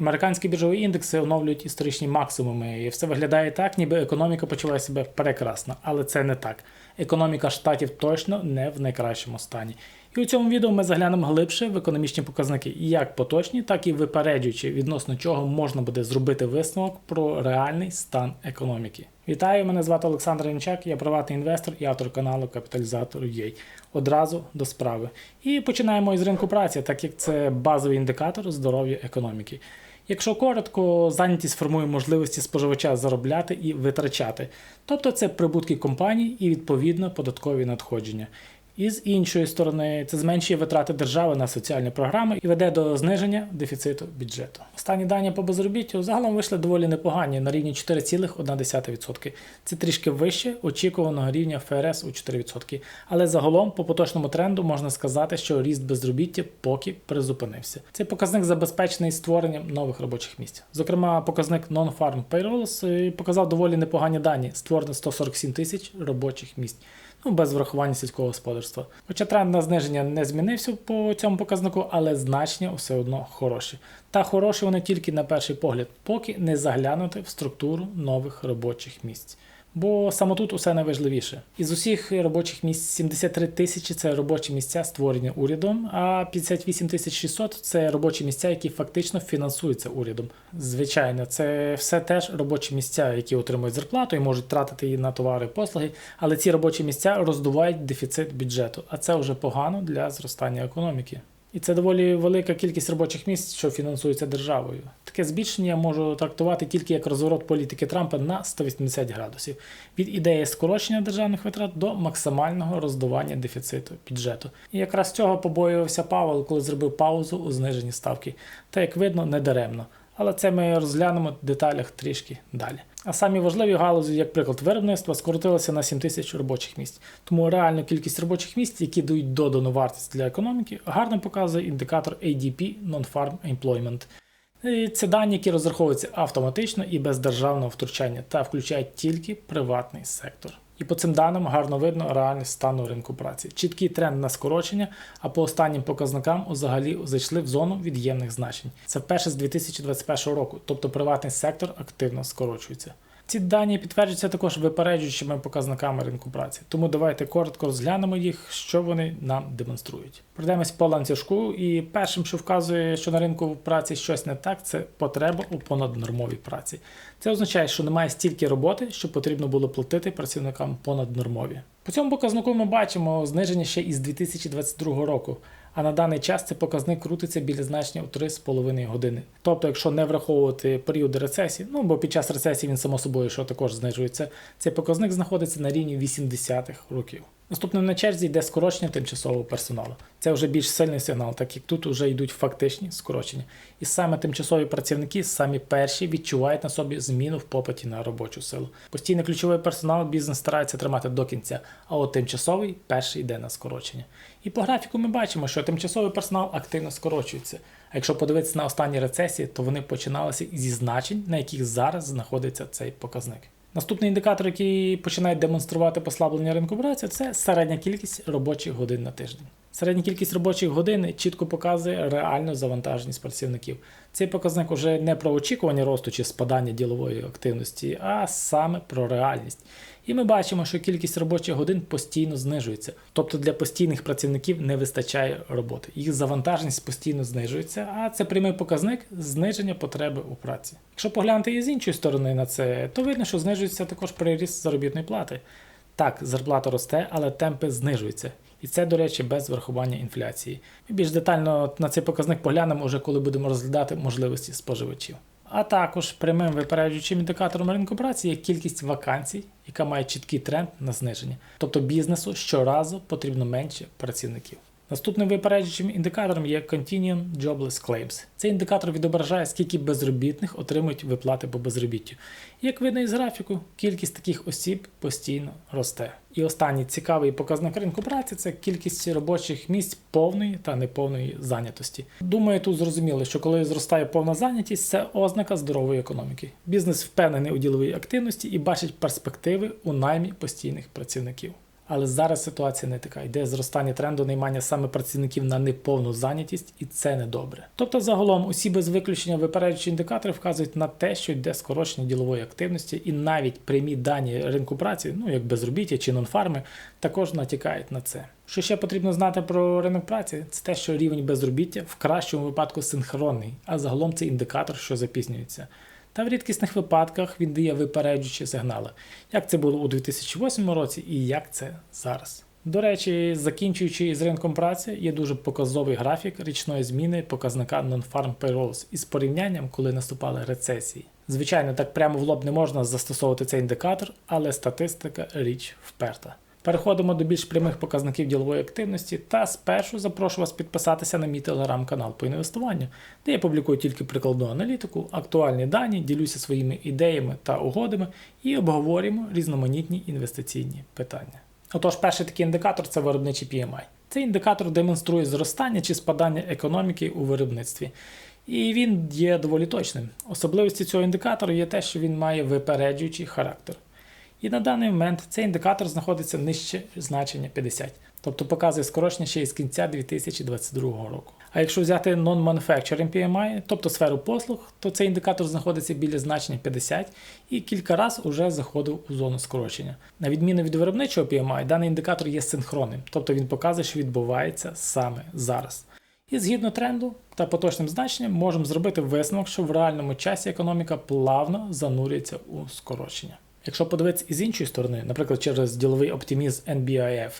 Американські біржові індекси оновлюють історичні максимуми, і все виглядає так, ніби економіка почуває себе прекрасно, але це не так. Економіка штатів точно не в найкращому стані. І у цьому відео ми заглянемо глибше в економічні показники, як поточні, так і випереджуючі, відносно чого можна буде зробити висновок про реальний стан економіки. Вітаю, мене звати Олександр Янчак, я приватний інвестор і автор каналу Капіталізатор UA. Одразу до справи. І починаємо із ринку праці, так як це базовий індикатор здоров'я економіки. Якщо коротко, зайнятість формує можливості споживача заробляти і витрачати, тобто це прибутки компаній і відповідно податкові надходження. І з іншої сторони, це зменшує витрати держави на соціальні програми і веде до зниження дефіциту бюджету. Останні дані по безробіттю загалом вийшли доволі непогані на рівні 4,1%. Це трішки вище очікуваного рівня ФРС у 4%. Але загалом по поточному тренду можна сказати, що ріст безробіття поки призупинився. Цей показник забезпечений створенням нових робочих місць. Зокрема, показник Non-Farm Payrolls е, показав доволі непогані дані. Створено 147 тисяч робочих місць ну без врахування сільського господарства. Хоча тренд на зниження не змінився по цьому показнику, але значення все одно хороші. Та хороші вони тільки на перший погляд, поки не заглянути в структуру нових робочих місць. Бо саме тут усе найважливіше. Із усіх робочих місць 73 тисячі це робочі місця, створені урядом, а 58 тисяч 600 це робочі місця, які фактично фінансуються урядом. Звичайно, це все теж робочі місця, які отримують зарплату і можуть тратити її на товари і послуги, але ці робочі місця роздувають дефіцит бюджету, а це вже погано для зростання економіки. І це доволі велика кількість робочих місць, що фінансується державою. Таке збільшення можу трактувати тільки як розворот політики Трампа на 180 градусів від ідеї скорочення державних витрат до максимального роздування дефіциту бюджету. І якраз цього побоювався Павел, коли зробив паузу у зниженні ставки. Та як видно, не даремно. Але це ми розглянемо в деталях трішки далі. А самі важливі галузі, як приклад виробництва, скоротилися на 7 тисяч робочих місць. Тому реальну кількість робочих місць, які дають додану вартість для економіки, гарно показує індикатор ADP Non-Farm Employment. І Це дані, які розраховуються автоматично і без державного втручання та включають тільки приватний сектор. І по цим даним гарно видно реальний стан ринку праці. Чіткий тренд на скорочення, а по останнім показникам взагалі зайшли в зону від'ємних значень. Це вперше з 2021 року, тобто приватний сектор активно скорочується. Ці дані підтверджуються також випереджуючими показниками ринку праці. Тому давайте коротко розглянемо їх, що вони нам демонструють. Пройдемось по ланцюжку, і першим, що вказує, що на ринку праці щось не так, це потреба у понаднормовій праці. Це означає, що немає стільки роботи, що потрібно було платити працівникам понаднормові. По цьому показнику ми бачимо зниження ще із 2022 року. А на даний час цей показник крутиться біля значення у 3,5 години. Тобто, якщо не враховувати періоди рецесії, ну бо під час рецесії він само собою що також знижується, цей показник знаходиться на рівні 80-х років. Наступним на черзі йде скорочення тимчасового персоналу. Це вже більш сильний сигнал, так як тут вже йдуть фактичні скорочення. І саме тимчасові працівники самі перші відчувають на собі зміну в попиті на робочу силу. Постійний ключовий персонал бізнес старається тримати до кінця, а от тимчасовий перший йде на скорочення. І по графіку ми бачимо, що тимчасовий персонал активно скорочується. А якщо подивитися на останні рецесії, то вони починалися зі значень, на яких зараз знаходиться цей показник. Наступний індикатор, який починає демонструвати послаблення ринку праці, це середня кількість робочих годин на тиждень. Середня кількість робочих годин чітко показує реальну завантаженість працівників. Цей показник уже не про очікування росту чи спадання ділової активності, а саме про реальність. І ми бачимо, що кількість робочих годин постійно знижується. Тобто для постійних працівників не вистачає роботи. Їх завантаженість постійно знижується, а це прямий показник зниження потреби у праці. Якщо поглянути і з іншої сторони на це, то видно, що знижується також приріст заробітної плати. Так, зарплата росте, але темпи знижуються. І це, до речі, без врахування інфляції. Ми більш детально на цей показник поглянемо вже коли будемо розглядати можливості споживачів. А також прямим випереджуючим індикатором ринку праці є кількість вакансій, яка має чіткий тренд на зниження. Тобто бізнесу щоразу потрібно менше працівників. Наступним випереджуючим індикатором є Continuum Jobless Claims. Цей індикатор відображає, скільки безробітних отримують виплати по безробіттю. Як видно із графіку, кількість таких осіб постійно росте. І останній цікавий показник ринку праці це кількість робочих місць повної та неповної зайнятості. Думаю, тут зрозуміло, що коли зростає повна зайнятість, це ознака здорової економіки. Бізнес впевнений у діловій активності і бачить перспективи у наймі постійних працівників. Але зараз ситуація не така. Йде зростання тренду наймання саме працівників на неповну зайнятість, і це не добре. Тобто, загалом, усі без виключення випереджуючі індикатори вказують на те, що йде скорочення ділової активності, і навіть прямі дані ринку праці, ну як безробіття чи нонфарми, також натякають на це. Що ще потрібно знати про ринок праці, це те, що рівень безробіття в кращому випадку синхронний, а загалом це індикатор, що запізнюється. Та в рідкісних випадках він дає випереджуючі сигнали, як це було у 2008 році і як це зараз. До речі, закінчуючи із ринком праці, є дуже показовий графік річної зміни показника Non-Farm Payrolls із порівнянням, коли наступали рецесії. Звичайно, так прямо в лоб не можна застосовувати цей індикатор, але статистика річ вперта. Переходимо до більш прямих показників ділової активності та спершу запрошу вас підписатися на мій телеграм-канал по інвестуванню, де я публікую тільки прикладну аналітику, актуальні дані, ділюся своїми ідеями та угодами і обговорюємо різноманітні інвестиційні питання. Отож, перший такий індикатор це виробничий PMI. Цей індикатор демонструє зростання чи спадання економіки у виробництві. І він є доволі точним. Особливості цього індикатору є те, що він має випереджуючий характер. І на даний момент цей індикатор знаходиться нижче значення 50, тобто показує скорочення ще із кінця 2022 року. А якщо взяти non-manufacturing PMI, тобто сферу послуг, то цей індикатор знаходиться біля значення 50 і кілька разів уже заходив у зону скорочення. На відміну від виробничого PMI, даний індикатор є синхронним, тобто він показує, що відбувається саме зараз. І згідно тренду та поточним значенням можемо зробити висновок, що в реальному часі економіка плавно занурюється у скорочення. Якщо подивитися із іншої сторони, наприклад, через діловий оптимізм NBIF,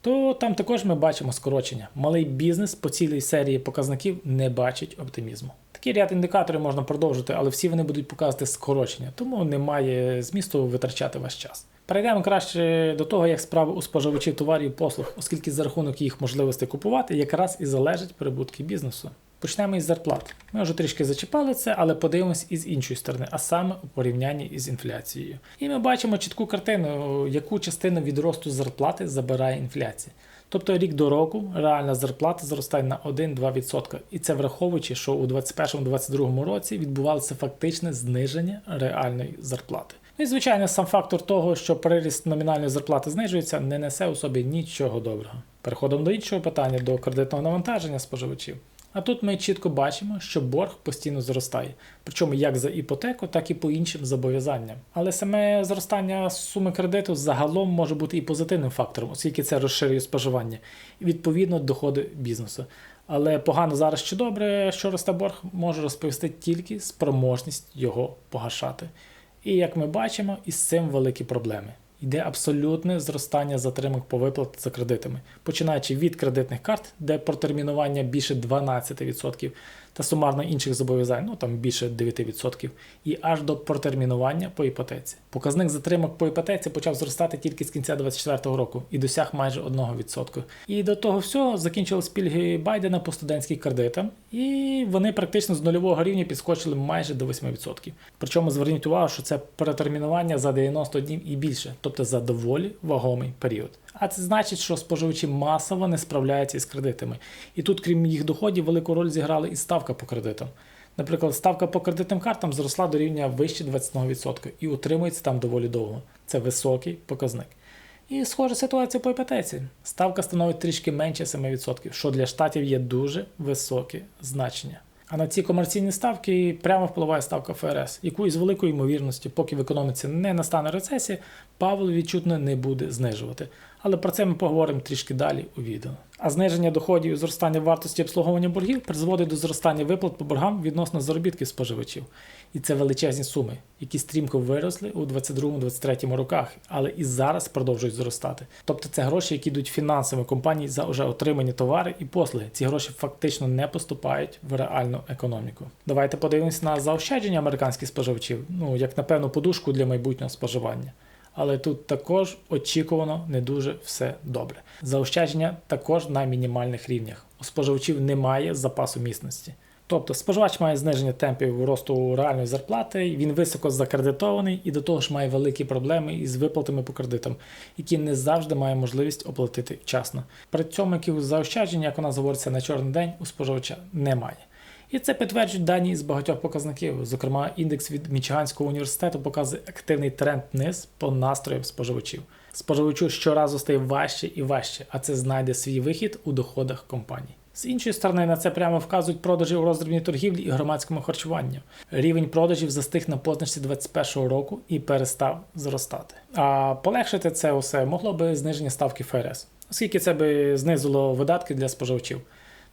то там також ми бачимо скорочення. Малий бізнес по цілій серії показників не бачить оптимізму. Такий ряд індикаторів можна продовжити, але всі вони будуть показувати скорочення, тому немає змісту витрачати ваш час. Перейдемо краще до того, як справи у споживачів товарів і послуг, оскільки за рахунок їх можливостей купувати якраз і залежать прибутки бізнесу. Почнемо із зарплат. Ми вже трішки зачіпали це, але подивимось із іншої сторони, а саме у порівнянні із інфляцією. І ми бачимо чітку картину, яку частину від росту зарплати забирає інфляція. Тобто рік до року реальна зарплата зростає на 1-2%. І це враховуючи, що у 2021-2022 році відбувалося фактичне зниження реальної зарплати. Ну і звичайно, сам фактор того, що приріст номінальної зарплати знижується, не несе у собі нічого доброго. Переходимо до іншого питання до кредитного навантаження споживачів. А тут ми чітко бачимо, що борг постійно зростає, причому як за іпотеку, так і по іншим зобов'язанням. Але саме зростання суми кредиту загалом може бути і позитивним фактором, оскільки це розширює споживання і відповідно доходи бізнесу. Але погано зараз чи добре, що росте борг, може розповісти тільки спроможність його погашати. І як ми бачимо, із цим великі проблеми. Йде абсолютне зростання затримок по виплат за кредитами, починаючи від кредитних карт, де протермінування більше 12%, та сумарно інших зобов'язань, ну там більше 9%, і аж до протермінування по іпотеці. Показник затримок по іпотеці почав зростати тільки з кінця 2024 року і досяг майже 1%. І до того всього закінчились пільги Байдена по студентським кредитам, і вони практично з нульового рівня підскочили майже до 8%. Причому зверніть увагу, що це протермінування за 90 днів і більше, тобто за доволі вагомий період. А це значить, що споживачі масово не справляються із кредитами. І тут, крім їх доходів, велику роль зіграла і ставка по кредитам. Наприклад, ставка по кредитним картам зросла до рівня вище 21% і утримується там доволі довго. Це високий показник. І схожа ситуація по іпотеці. Ставка становить трішки менше 7%, що для штатів є дуже високе значення. А на ці комерційні ставки прямо впливає ставка ФРС, яку із великою ймовірністю, поки в економіці не настане рецесія, Павло відчутно не буде знижувати. Але про це ми поговоримо трішки далі у відео. А зниження доходів і зростання вартості обслуговування боргів призводить до зростання виплат по боргам відносно заробітків споживачів. І це величезні суми, які стрімко виросли у 2022-2023 роках, але і зараз продовжують зростати. Тобто це гроші, які йдуть фінансовим компанії за вже отримані товари і послуги. Ці гроші фактично не поступають в реальну економіку. Давайте подивимось на заощадження американських споживачів, ну як на певну подушку для майбутнього споживання але тут також очікувано не дуже все добре. Заощадження також на мінімальних рівнях. У споживачів немає запасу міцності. Тобто споживач має зниження темпів росту реальної зарплати, він високо закредитований і до того ж має великі проблеми із виплатами по кредитам, які не завжди має можливість оплатити вчасно. При цьому якихось заощаджень, як у нас говориться на чорний день, у споживача немає. І це підтверджують дані з багатьох показників. Зокрема, індекс від Мічиганського університету показує активний тренд вниз по настроям споживачів. Споживачу щоразу стає важче і важче, а це знайде свій вихід у доходах компаній. З іншої сторони, на це прямо вказують продажі у роздрібній торгівлі і громадському харчуванні. Рівень продажів застиг на позначці 2021 року і перестав зростати. А полегшити це усе могло би зниження ставки ФРС, оскільки це би знизило видатки для споживачів,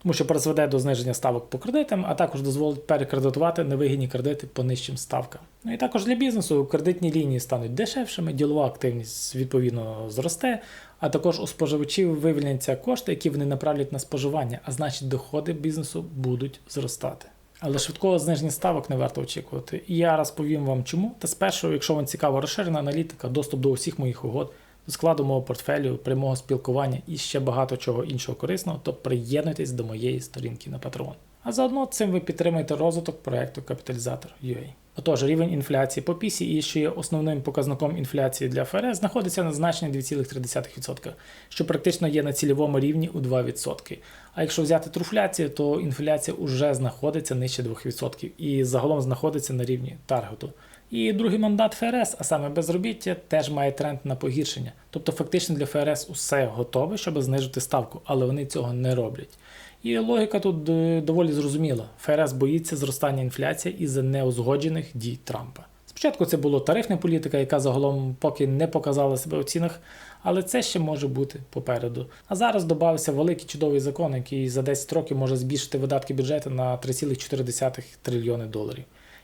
тому що призведе до зниження ставок по кредитам, а також дозволить перекредитувати невигідні кредити по нижчим ставкам. Ну і також для бізнесу кредитні лінії стануть дешевшими, ділова активність відповідно зросте, а також у споживачів вивільняться кошти, які вони направлять на споживання, а значить доходи бізнесу будуть зростати. Але швидкого зниження ставок не варто очікувати. І я розповім вам чому. Та спершу, якщо вам цікава розширена аналітика, доступ до усіх моїх угод, складу мого портфелю, прямого спілкування і ще багато чого іншого корисного, то приєднуйтесь до моєї сторінки на Patreon. А заодно цим ви підтримаєте розвиток проекту Капіталізатор UA. Отож, рівень інфляції по PCE, що є основним показником інфляції для ФРС, знаходиться на значенні 2,3%, що практично є на цільовому рівні у 2%. А якщо взяти труфляцію, то інфляція вже знаходиться нижче 2% і загалом знаходиться на рівні таргету. І другий мандат ФРС, а саме безробіття, теж має тренд на погіршення. Тобто, фактично для ФРС усе готове, щоб знижити ставку, але вони цього не роблять. І логіка тут е, доволі зрозуміла. ФРС боїться зростання інфляції із-за неузгоджених дій Трампа. Спочатку це була тарифна політика, яка загалом поки не показала себе у цінах, але це ще може бути попереду. А зараз додався великий чудовий закон, який за 10 років може збільшити видатки бюджету на 3,4 трильйони доларів.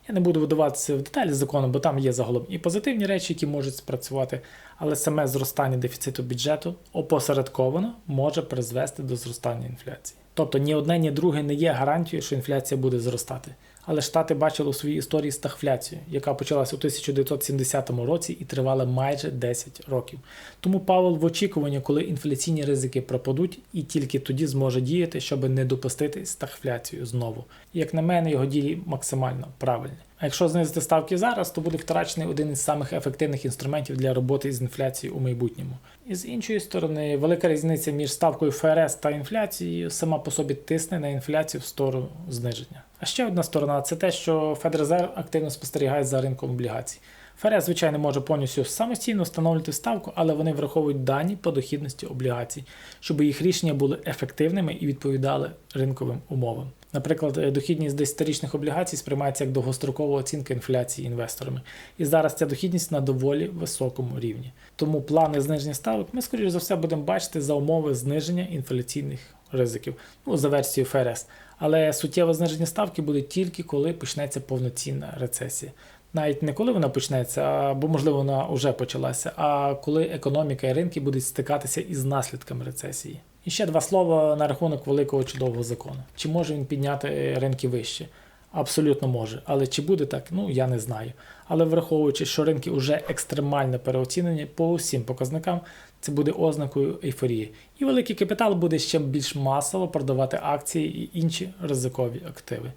Я не буду видаватися в деталі закону, бо там є загалом і позитивні речі, які можуть спрацювати, але саме зростання дефіциту бюджету опосередковано може призвести до зростання інфляції. Тобто ні одне, ні друге не є гарантією, що інфляція буде зростати. Але Штати бачили у своїй історії стагфляцію, яка почалася у 1970 році і тривала майже 10 років. Тому Павел в очікуванні, коли інфляційні ризики пропадуть, і тільки тоді зможе діяти, щоб не допустити стагфляцію знову. Як на мене, його дії максимально правильні. А якщо знизити ставки зараз, то буде втрачений один із самих ефективних інструментів для роботи з інфляцією у майбутньому. І з іншої сторони, велика різниця між ставкою ФРС та інфляцією сама по собі тисне на інфляцію в сторону зниження. А ще одна сторона це те, що Федрезерв активно спостерігає за ринком облігацій. ФРС, звичайно, може повністю самостійно встановлювати ставку, але вони враховують дані по дохідності облігацій, щоб їх рішення були ефективними і відповідали ринковим умовам. Наприклад, дохідність 10-річних облігацій сприймається як довгострокова оцінка інфляції інвесторами. І зараз ця дохідність на доволі високому рівні. Тому плани зниження ставок ми, скоріш за все, будемо бачити за умови зниження інфляційних ризиків, ну, за версією ФРС. Але суттєве зниження ставки буде тільки коли почнеться повноцінна рецесія. Навіть не коли вона почнеться, або бо можливо вона вже почалася, а коли економіка і ринки будуть стикатися із наслідками рецесії. І ще два слова на рахунок великого чудового закону. Чи може він підняти ринки вище? Абсолютно може. Але чи буде так, ну я не знаю. Але враховуючи, що ринки вже екстремально переоцінені по усім показникам, це буде ознакою ейфорії. І великий капітал буде ще більш масово продавати акції і інші ризикові активи.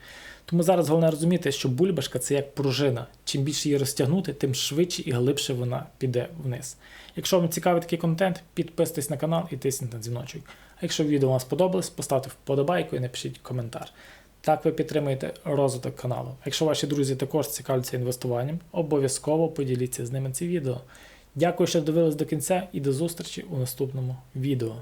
Тому зараз головне розуміти, що бульбашка це як пружина. Чим більше її розтягнути, тим швидше і глибше вона піде вниз. Якщо вам цікавий такий контент, підписуйтесь на канал і тисніть на дзвіночок. А якщо відео вам сподобалось, поставте вподобайку і напишіть коментар. Так ви підтримуєте розвиток каналу. Якщо ваші друзі також цікавляться інвестуванням, обов'язково поділіться з ними це відео. Дякую, що дивились до кінця і до зустрічі у наступному відео.